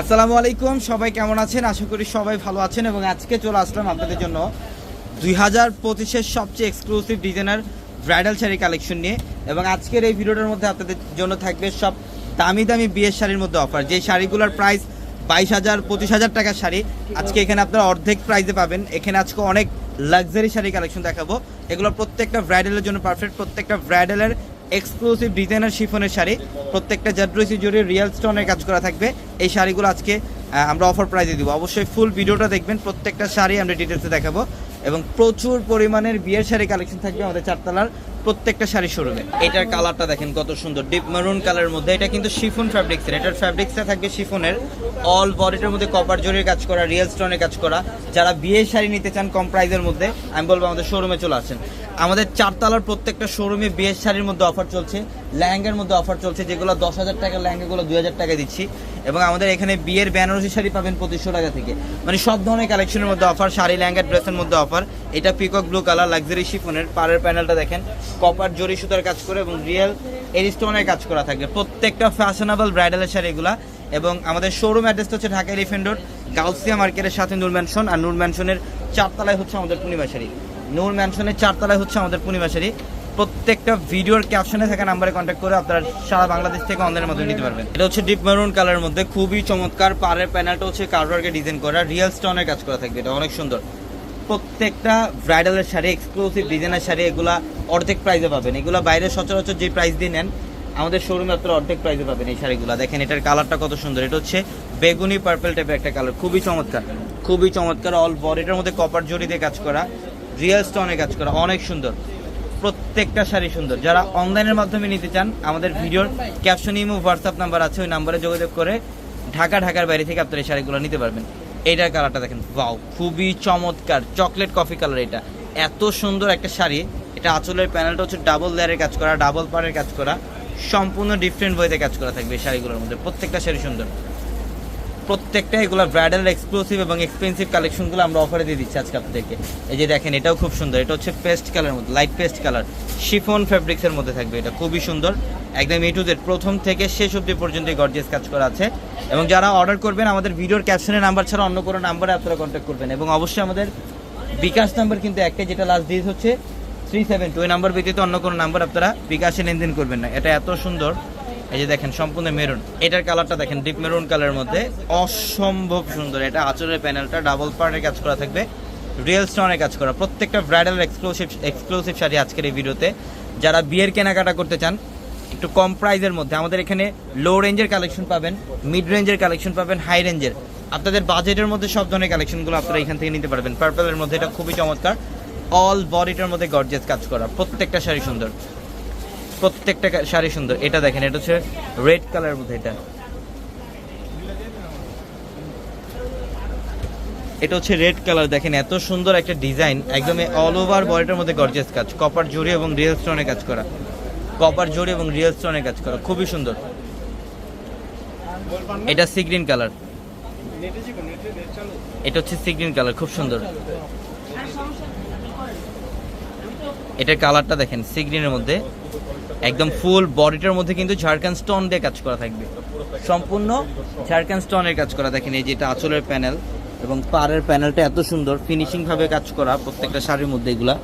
আসসালামু আলাইকুম, সবাই কেমন আছেন? আশা করি সবাই ভালো আছেন এবং আজকে চলে আসলাম আপনাদের জন্য দুই হাজার পঁচিশের সবচেয়ে exclusive designer bridal sari collection নিয়ে এবং আজকের এই ভিডিওটার মধ্যে আপনাদের জন্য থাকবে সব দামি দামি বিয়ের শাড়ির মধ্যে অফার যে শাড়িগুলোর প্রাইস বাইশ হাজার, পঁচিশ হাজার টাকার শাড়ি, আজকে এখানে আপনারা অর্ধেক প্রাইসে পাবেন। এখানে আজকে অনেক লাক্সারি শাড়ি কালেকশন দেখাবো। এগুলো প্রত্যেকটা ব্রাইডালের জন্য পারফেক্ট প্রত্যেকটা ব্রাইডালের এক্সক্লুসিভ ডিজাইনার শিফনের শাড়ি। প্রত্যেকটা জাদ্রসি জুড়ে রিয়েল স্টোনের কাজ করা থাকবে। এই শাড়িগুলো আজকে আমরা অফার প্রাইজে দিব। অবশ্যই ফুল ভিডিওটা দেখবেন, প্রত্যেকটা শাড়ি আমরা ডিটেলসে দেখাবো। এবং প্রচুর পরিমাণের বিয়ের শাড়ি কালেকশন থাকবে আমাদের চারতলার। প্রত্যেকটা শাড়ি শোরুমে। এটার কালারটা দেখেন কত সুন্দর। ডিপ মেরুন কালারের মধ্যে। এটা কিন্তু শিফন ফ্যাব্রিক্সের এটার ফ্যাব্রিক্সটা থাকবে শিফনের। অল বডিটার মধ্যে কপার জরির কাজ করা রিয়েল স্টোনের কাজ করা। যারা বিয়ের শাড়ি নিতে চান কম প্রাইসের মধ্যে, আমি বলব আমাদের শোরুমে চলে আসেন। আমাদের চারতলার প্রত্যেকটা শোরুমে বিয়ের শাড়ির মধ্যে অফার চলছে। লেহেঙ্গার মধ্যে অফার চলছে, যেগুলো দশ হাজার টাকার লেহেঙ্গাগুলো দুই হাজার টাকা দিচ্ছি। এবং আমাদের এখানে বিয়ের বেনারসি শাড়ি পাবেন পঁচিশশো টাকা থেকে। মানে সব ধরনের কালেকশনের মধ্যে অফার শাড়ি লেহেঙ্গা ড্রেসের মধ্যে অফার এটা পিকক ব্লু কালার লাক্সারি শিফনের পাড়ের প্যানেলটা দেখেন। কপার জরি সুতার কাজ করে এবং রিয়েল এরিস্টোনের কাজ করা থাকবে প্রত্যেকটা ফ্যাশনেবল ব্রাইডালের শাড়ি এবং আমাদের শোরুম অ্যাড্রেসটা হচ্ছে ঢাকা এলিফেন্ট রোড গাউসিয়া মার্কেটের সাথে নূর ম্যানশন আর নূর ম্যানশনের চারতলায় হচ্ছে আমাদের পূর্ণিমা শাড়ি। নূর ম্যানশনের চারতলায় হচ্ছে আমাদের পূর্ণিমা শাড়ি। প্রত্যেকটা ভিডিওর ক্যাপশনে থাকা নাম্বারে কন্ট্যাক্ট করে আপনারা সারা বাংলাদেশ থেকে অনলাইনের মাধ্যমে নিতে পারবেন। এটা হচ্ছে ডিপ মেরুন কালারের মধ্যে। খুবই চমৎকার। পাড়ের প্যানেলটা হচ্ছে কার্ডওয়ার্কে ডিজাইন করা। রিয়েল স্টোনের কাজ করা থাকবে। এটা অনেক সুন্দর। প্রত্যেকটা ব্রাইডালের শাড়ি এক্সক্লুসিভ ডিজাইনের শাড়ি, এগুলা অর্ধেক প্রাইসে পাবেন। এগুলা বাইরে সচরাচর যে প্রাইস দিয়ে নেন, আমাদের শোরুমে আপনারা অর্ধেক প্রাইসে পাবেন এই শাড়িগুলো। দেখেন, এটার কালারটা কত সুন্দর। এটা হচ্ছে বেগুনি পার্পেল টাইপের একটা কালার খুবই চমৎকার। খুবই চমৎকার অল বডিটার মধ্যে কপার জড়ি দিয়ে কাজ করা রিয়েল স্টোনে কাজ করা, অনেক সুন্দর। প্রত্যেকটা শাড়ি সুন্দর। যারা অনলাইনের মাধ্যমে নিতে চান, আমাদের ভিডিওর ক্যাপশন ইমো হোয়াটসঅ্যাপ নাম্বার আছে, ওই নাম্বারে যোগাযোগ করে ঢাকা, ঢাকার বাইরে থেকে আপনারা এই শাড়িগুলো নিতে পারবেন। এইটার কালারটা দেখেন বাউ খুবই চমৎকার, চকলেট কফি কালার এটা। এত সুন্দর একটা শাড়ি, এটা আঁচলের প্যানেলটা হচ্ছে ডাবল লেয়ারের কাজ করা, ডাবল পাড়ের কাজ করা, সম্পূর্ণ ডিফারেন্ট ওয়েতে কাজ করা থাকবে এই শাড়িগুলোর মধ্যে, প্রত্যেকটা শাড়ি সুন্দর। প্রত্যেকটা এগুলো ব্রাইডাল এক্সক্লুসিভ এবং এক্সপেন্সিভ কালেকশনগুলো আমরা অফারে দিয়ে দিচ্ছি আজকে আপনাদেরকে। এই যে দেখেন, এটাও খুব সুন্দর। এটা হচ্ছে পেস্ট কালার মধ্যে লাইট পেস্ট কালার শিফন ফ্যাব্রিক্সের মধ্যে থাকবে, এটা খুবই সুন্দর। একদম এ টু জেড প্রথম থেকে শেষ অবধি পর্যন্ত গর্জিয়াস কাজ করা আছে। এবং যারা অর্ডার করবেন, আমাদের ভিডিওর ক্যাপশনের নাম্বার ছাড়া অন্য কোনো নাম্বারে আপনারা কন্ট্যাক্ট করবেন। এবং অবশ্যই আমাদের বিকাশ নাম্বার কিন্তু একটাই, যেটা লাস্ট ডিজ হচ্ছে থ্রি সেভেন টু ওই নাম্বার ব্যতীত অন্য কোনো নাম্বার আপনারা বিকাশে লেনদেন করবেন না। এটা এত সুন্দর। এই যে দেখেন, সম্পূর্ণ মেরুন। এটার কালারটা দেখেন ডিপ মেরুন কালারের মধ্যে। অসম্ভব সুন্দর। এটা আচরের প্যানেলটা ডাবল পার্টের কাজ করা থাকবে। রিয়েল স্টোনের কাজ করা। প্রত্যেকটা ব্রাইডাল এক্সক্লুসিভ এক্সক্লুসিভ শাড়ি আজকের এই ভিডিওতে। যারা বিয়ের কেনাকাটা করতে চান, একটু কম প্রাইজের মধ্যে, আমাদের এখানে লো রেঞ্জের কালেকশন পাবেন মিড রেঞ্জের কালেকশন পাবেন হাই রেঞ্জের আপনাদের বাজেটের মধ্যে সব ধরনের কালেকশনগুলো আপনারা এখান থেকে নিতে পারবেন। পার্পলের মধ্যে এটা খুবই চমৎকার। অল বডিটার মধ্যে গর্জেস কাজ করা। প্রত্যেকটা শাড়ি সুন্দর। প্রত্যেকটা শাড়ি সুন্দর। এটা দেখেন, এটা হচ্ছে রেড কালারের মধ্যে এটা। এটা হচ্ছে রেড কালার দেখেন, এত সুন্দর একটা ডিজাইন একদম অল ওভার বডিটার মধ্যে গর্জিয়াস কাজ। কপার জড়ি এবং রিয়েল স্টোনে কাজ করা। কপার জড়ি এবং রিয়েল স্টোনে কাজ করা, খুবই সুন্দর। এটা সি গ্রিন কালার এটা হচ্ছে সি গ্রিন কালার খুব সুন্দর। এটার কালারটা দেখেন সি গ্রিনের মধ্যে। একদম ফুল বডিটার মধ্যে কিন্তু ঝাড়খান স্টোন দিয়ে কাজ করা থাকবে। সম্পূর্ণ ঝাড়খান স্টোনের কাজ করা, দেখেন এই যে এটা আঁচলের প্যানেল এবং পাড়ের প্যানেলটা এত সুন্দর ফিনিশিং ভাবে কাজ করা প্রত্যেকটা শাড়ির মধ্যে এগুলা।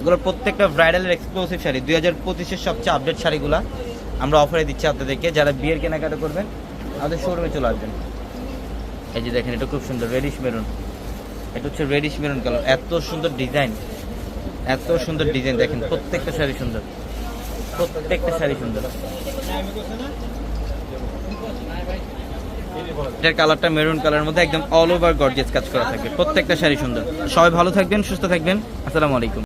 এগুলো প্রত্যেকটা ব্রাইডালের এক্সক্লুসিভ শাড়ি, দুই হাজার পঁচিশের সবচেয়ে আপডেট শাড়িগুলো আমরা অফারে দিচ্ছি আপনাদেরকে, যারা বিয়ের কেনাকাটা করবেন আমাদের শোরুমে চলে আসবেন। এই যে দেখেন, এটা খুব সুন্দর রেডিশ মেরুন এটা হচ্ছে রেডিশ মেরুন কালার এত সুন্দর ডিজাইন এত সুন্দর ডিজাইন দেখেন প্রত্যেকটা শাড়ি সুন্দর। প্রত্যেকটা শাড়ি সুন্দর। এটার কালারটা মেরুন কালারের মধ্যে একদম অল ওভার গর্জেস কাজ করা থাকে। প্রত্যেকটা শাড়ি সুন্দর। সবাই ভালো থাকবেন, সুস্থ থাকবেন। আসসালামু আলাইকুম।